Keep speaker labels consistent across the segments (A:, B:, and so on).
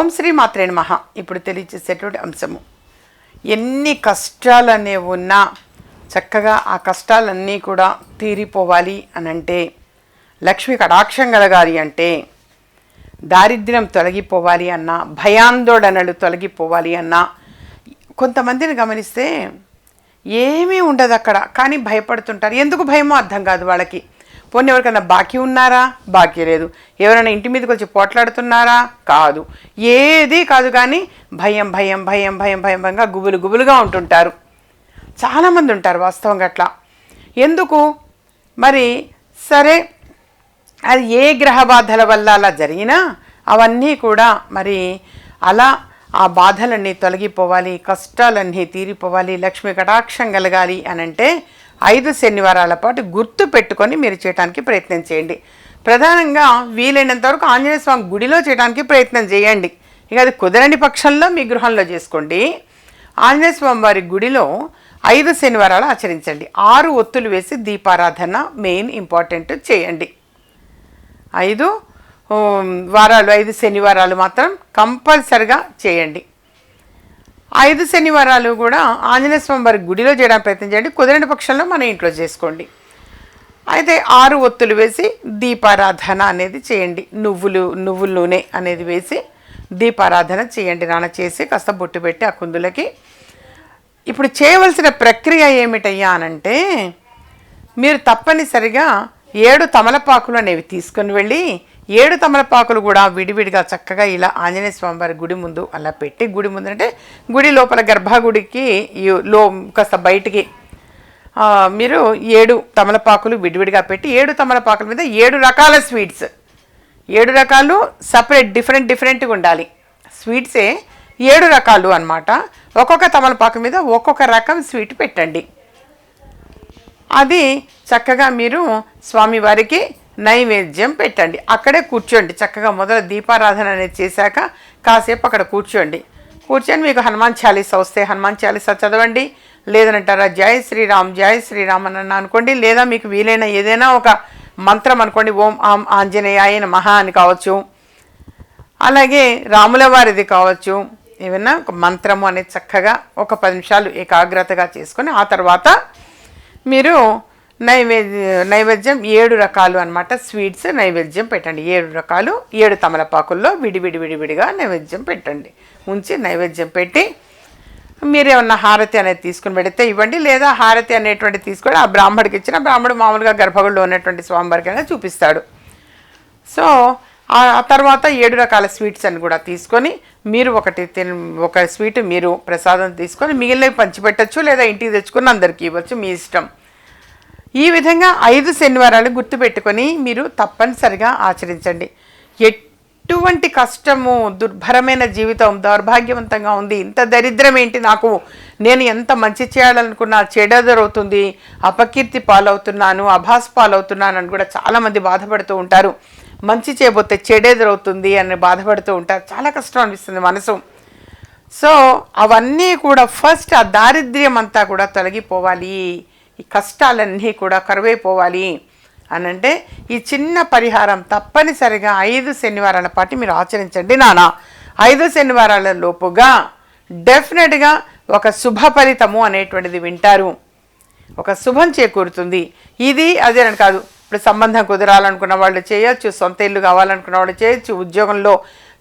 A: ఓం శ్రీ మాత్రే మహా ఇప్పుడు తెలియచేసేటువంటి అంశము. ఎన్ని కష్టాలు అనేవి ఉన్నా చక్కగా ఆ కష్టాలన్నీ కూడా తీరిపోవాలి అని అంటే లక్ష్మి కటాక్షం కలగాలి అంటే దారిద్ర్యం తొలగిపోవాలి అన్నా భయాందోళనలు తొలగిపోవాలి అన్నా కొంతమందిని గమనిస్తే ఏమీ ఉండదు అక్కడ కానీ భయపడుతుంటారు. ఎందుకు భయమో అర్థం కాదు వాళ్ళకి. పోనీ ఎవరికైనా బాకీ ఉన్నారా? బాకీ లేదు. ఎవరైనా ఇంటి మీదకి వచ్చి పోట్లాడుతున్నారా? కాదు. ఏది కాదు కానీ భయం భయం భయం భయం భయం భయంగా గుబులు గుబులుగా ఉంటుంటారు. చాలామంది ఉంటారు వాస్తవంగా అట్లా. ఎందుకు? మరి సరే అది ఏ గ్రహ బాధల వల్ల అలా జరిగినా అవన్నీ కూడా మరి అలా ఆ బాధలన్నీ తొలగిపోవాలి కష్టాలన్నీ తీరిపోవాలి లక్ష్మి కటాక్షం కలగాలి అని అంటే ఐదు శనివారాల పాటు గుర్తు పెట్టుకొని మీరు చేయడానికి ప్రయత్నం చేయండి. ప్రధానంగా వీలైనంత వరకు ఆంజనేయ స్వామి గుడిలో చేయడానికి ప్రయత్నం చేయండి. ఇక అది కుదరని పక్షంలో మీ గృహంలో చేసుకోండి. ఆంజనేయ స్వామి వారి గుడిలో ఐదు శనివారాలు ఆచరించండి. ఆరు ఒత్తులు వేసి దీపారాధన మెయిన్ ఇంపార్టెంట్ చేయండి. ఐదు వారాలు ఐదు శనివారాలు మాత్రం కంపల్సరిగా చేయండి. ఐదు శనివారాలు కూడా ఆంజనేయ స్వామి వారి గుడిలో చేయడానికి ప్రయత్నం చేయండి. కుదిరిన పక్షంలో మన ఇంట్లో చేసుకోండి. అయితే ఆరు ఒత్తులు వేసి దీపారాధన అనేది చేయండి. నువ్వులు నువ్వుల నూనె అనేది వేసి దీపారాధన చేయండి. నాన్న చేసి కాస్త బొట్టు పెట్టి ఆ కుందులకి. ఇప్పుడు చేయవలసిన ప్రక్రియ ఏమిటయ్యా అనంటే మీరు తప్పనిసరిగా ఏడు తమలపాకులు అనేవి తీసుకొని వెళ్ళి ఏడు తమలపాకులు కూడా విడివిడిగా చక్కగా ఇలా ఆంజనేయ స్వామివారి గుడి ముందు అలా పెట్టి గుడి ముందు అంటే గుడి లోపల గర్భగుడికి లో కాస్త బయటికి మీరు ఏడు తమలపాకులు విడివిడిగా పెట్టి ఏడు తమలపాకుల మీద ఏడు రకాల స్వీట్స్ ఏడు రకాలు సపరేట్ డిఫరెంట్ డిఫరెంట్గా ఉండాలి. స్వీట్సే ఏడు రకాలు అన్నమాట. ఒక్కొక్క తమలపాకు మీద ఒక్కొక్క రకం స్వీట్ పెట్టండి. అది చక్కగా మీరు స్వామివారికి నైవేద్యం పెట్టండి. అక్కడే కూర్చోండి. చక్కగా మొదలు దీపారాధన అనేది చేశాక కాసేపు అక్కడ కూర్చోండి. కూర్చొని మీకు హనుమాన్ చాలీస వస్తే హనుమాన్ చాలీస చదవండి. లేదనంటారా జై శ్రీరామ్ జై శ్రీరామ్ అని అనుకోండి. లేదా మీకు వీలైన ఏదైనా ఒక మంత్రం అనుకోండి. ఓం ఆం ఆంజనేయాయ మహా అని కావచ్చు. అలాగే రాముల వారిది కావచ్చు. ఏమైనా ఒక మంత్రము అనేది చక్కగా ఒక పది నిమిషాలు ఏకాగ్రతగా చేసుకొని ఆ తర్వాత మీరు నైవేద్య నైవేద్యం ఏడు రకాలు అన్నమాట. స్వీట్స్ నైవేద్యం పెట్టండి. ఏడు రకాలు. ఏడు తమలపాకుల్లో విడివిడి విడివిడిగా నైవేద్యం పెట్టండి. ఉంచి నైవేద్యం పెట్టి మీరు ఏమన్నా హారతి అనేది తీసుకుని పెడితే ఇవ్వండి. లేదా హారతి అనేటువంటి తీసుకొని ఆ బ్రాహ్మడికి ఇచ్చిన బ్రాహ్మడు మామూలుగా గర్భగుడిలో ఉన్నటువంటి స్వామివారికైనా చూపిస్తాడు. సో ఆ ఆ తర్వాత ఏడు రకాల స్వీట్స్ అని కూడా తీసుకొని మీరు ఒకటి తిన ఒక స్వీట్ మీరు ప్రసాదం తీసుకొని మిగిలినవి పంచిపెట్టచ్చు లేదా ఇంటికి తెచ్చుకొని అందరికీ ఇవ్వచ్చు మీ ఇష్టం. ఈ విధంగా ఐదు శనివారాలు గుర్తుపెట్టుకొని మీరు తప్పనిసరిగా ఆచరించండి. ఎటువంటి కష్టము దుర్భరమైన జీవితం దౌర్భాగ్యవంతంగా ఉంది ఇంత దరిద్రం ఏంటి నాకు? నేను ఎంత మంచి చేయాలనుకున్నా చెడదరవుతుంది అపకీర్తి పాలవుతున్నాను అభాస్ పాలవుతున్నాను అని కూడా చాలామంది బాధపడుతూ ఉంటారు. మంచి చేయబోతే చెడెదురవుతుంది అని బాధపడుతూ ఉంటారు. చాలా కష్టం అనిపిస్తుంది మనసు. సో అవన్నీ కూడా ఫస్ట్ ఆ దారిద్ర్యం అంతా కూడా తొలగిపోవాలి. ఈ కష్టాలన్నీ కూడా కరువైపోవాలి అని అంటే ఈ చిన్న పరిహారం తప్పనిసరిగా ఐదు శనివారాల పాటు మీరు ఆచరించండి నాన్న ఐదు శనివారాల లోపుగా డెఫినెట్గా ఒక శుభ ఫలితము అనేటువంటిది వింటారు. ఒక శుభం చేకూరుతుంది. ఇది అదేనని కాదు. ఇప్పుడు సంబంధం కుదరాలనుకున్న వాళ్ళు చేయొచ్చు. సొంత ఇల్లు కావాలనుకున్న వాళ్ళు చేయొచ్చు. ఉద్యోగంలో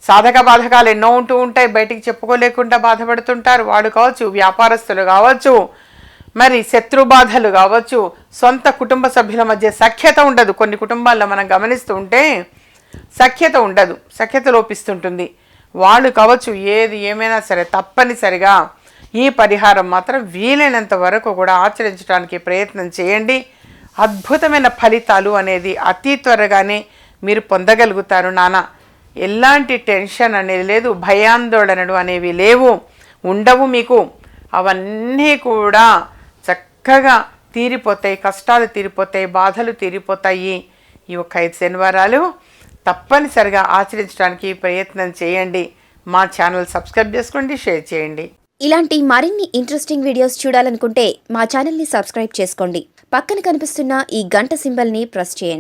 A: సాధక బాధకాలు ఎన్నో ఉంటూ ఉంటాయి. బయటికి చెప్పుకోలేకుండా బాధపడుతుంటారు. వాడు కావచ్చు వ్యాపారస్తులు కావచ్చు. మరి శత్రుబాధలు కావచ్చు సొంత కుటుంబ సభ్యుల మధ్య సఖ్యత ఉండదు. కొన్ని కుటుంబాల్లో మనం గమనిస్తూ ఉంటే సఖ్యత ఉండదు సఖ్యత లోపిస్తుంటుంది. వాళ్ళు కావచ్చు ఏది ఏమైనా సరే తప్పనిసరిగా ఈ పరిహారం మాత్రం వీలైనంత వరకు కూడా ఆచరించడానికి ప్రయత్నం చేయండి. అద్భుతమైన ఫలితాలు అనేది అతి త్వరగానే మీరు పొందగలుగుతారు నాన్న. ఎలాంటి టెన్షన్ అనేది లేదు భయాందోళనలు అనేవి లేవు ఉండవు మీకు. అవన్నీ కూడా చక్కగా తీరిపోతాయి కష్టాలు తీరిపోతాయి బాధలు తీరిపోతాయి ఈ ఒక్క ఐదు శనివారాలు. తప్పనిసరిగా ఆచరించడానికి ప్రయత్నం చేయండి. మా ఛానల్ సబ్స్క్రైబ్ చేసుకోండి షేర్ చేయండి.
B: ఇలాంటి మరిన్ని ఇంట్రెస్టింగ్ వీడియోస్ చూడాలనుకుంటే మా ఛానల్ని సబ్స్క్రైబ్ చేసుకోండి. పక్కన కనిపిస్తున్న ఈ గంట సింబల్ని ప్రెస్ చేయండి.